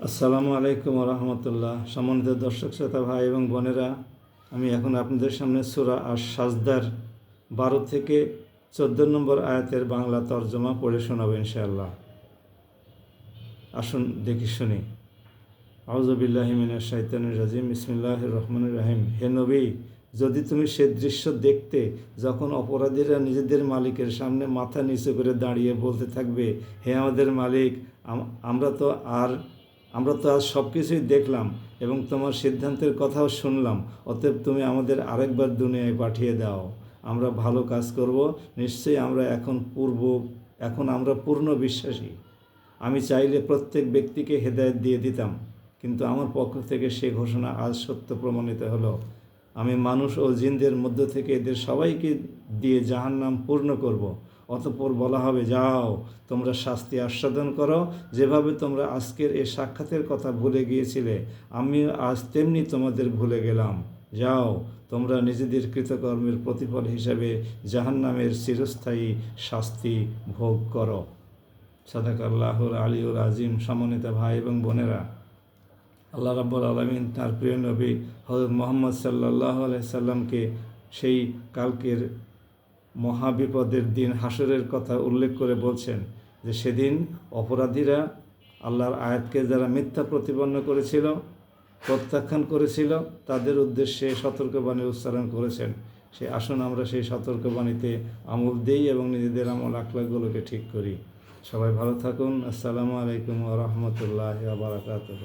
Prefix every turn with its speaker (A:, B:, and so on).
A: আসসালামু আলাইকুম রহমতুল্লাহ সম্মানিত দর্শক, শ্রোতা ভাই এবং বোনেরা, আমি এখন আপনাদের সামনে সুরা আর সাজদার বারো থেকে চোদ্দ নম্বর আয়াতের বাংলা তর্জমা পড়ে শোনাবো ইনশাআল্লাহ। আসুন দেখি শুনি। আউজবিল্লাহিমিনা শাইতানুর রাজিম ইসমিল্লাহ রহমান রাহিম। হে নবী, যদি তুমি সে দৃশ্য দেখতে যখন অপরাধীরা নিজেদের মালিকের সামনে মাথা নিচু করে দাঁড়িয়ে বলতে থাকবে, হে আমাদের মালিক আমরা তো আর আমরা তো আজ সব কিছুই দেখলাম এবং তোমার সিদ্ধান্তের কথাও শুনলাম। অতএব তুমি আমাদের আরেকবার দুনিয়ায় পাঠিয়ে দাও। আমরা ভালো কাজ করব। নিশ্চয়ই আমরা এখন পূর্ব, এখন আমরা পূর্ণ বিশ্বাসী। আমি চাইলে প্রত্যেক ব্যক্তিকে হেদায়েত দিয়ে দিতাম, কিন্তু আমার পক্ষ থেকে সে ঘোষণা আজ সত্য প্রমাণিত হলো। আমি মানুষ ও জিনদের মধ্য থেকে এদের সবাইকে দিয়ে জাহান্নাম পূর্ণ করব। অতঃপর বলা হবে, যাও, তোমরা শাস্তি আস্বাদন করো। যেভাবে তোমরা আজকের এ সাক্ষাতের কথা ভুলে গিয়েছিলে আমি আজ তেমনি তোমাদের ভুলে গেলাম। যাও, তোমরা নিজেদের কৃতকর্মের প্রতিফল হিসাবে জাহান্নামের চিরস্থায়ী শাস্তি ভোগ করো। সাদাক আল্লাহর আলিউল আজিম, সমন্বিত ভাই এবং বোনেরা, আল্লাহ রাব্বুল আলমিন তার প্রিয় নবী হজরত মোহাম্মদ সাল্লাহ সাল্লামকে সেই কালকের মহাবিপদের দিন হাসরের কথা উল্লেখ করে বলছেন যে সেদিন অপরাধীরা আল্লাহর আয়াতকে যারা মিথ্যা প্রতিপন্ন করেছিল, প্রত্যাখ্যান করেছিল, তাদের উদ্দেশ্যে সতর্কবাণী উচ্চারণ করেছেন। সেই আসুন আমরা সেই সতর্কবাণীতে আমল দিই এবং নিজেদের আমল আখলাগুলোকে ঠিক করি। সবাই ভালো থাকুন। আসসালামু আলাইকুম রহমতুল্লাহ বারাকাতুহ।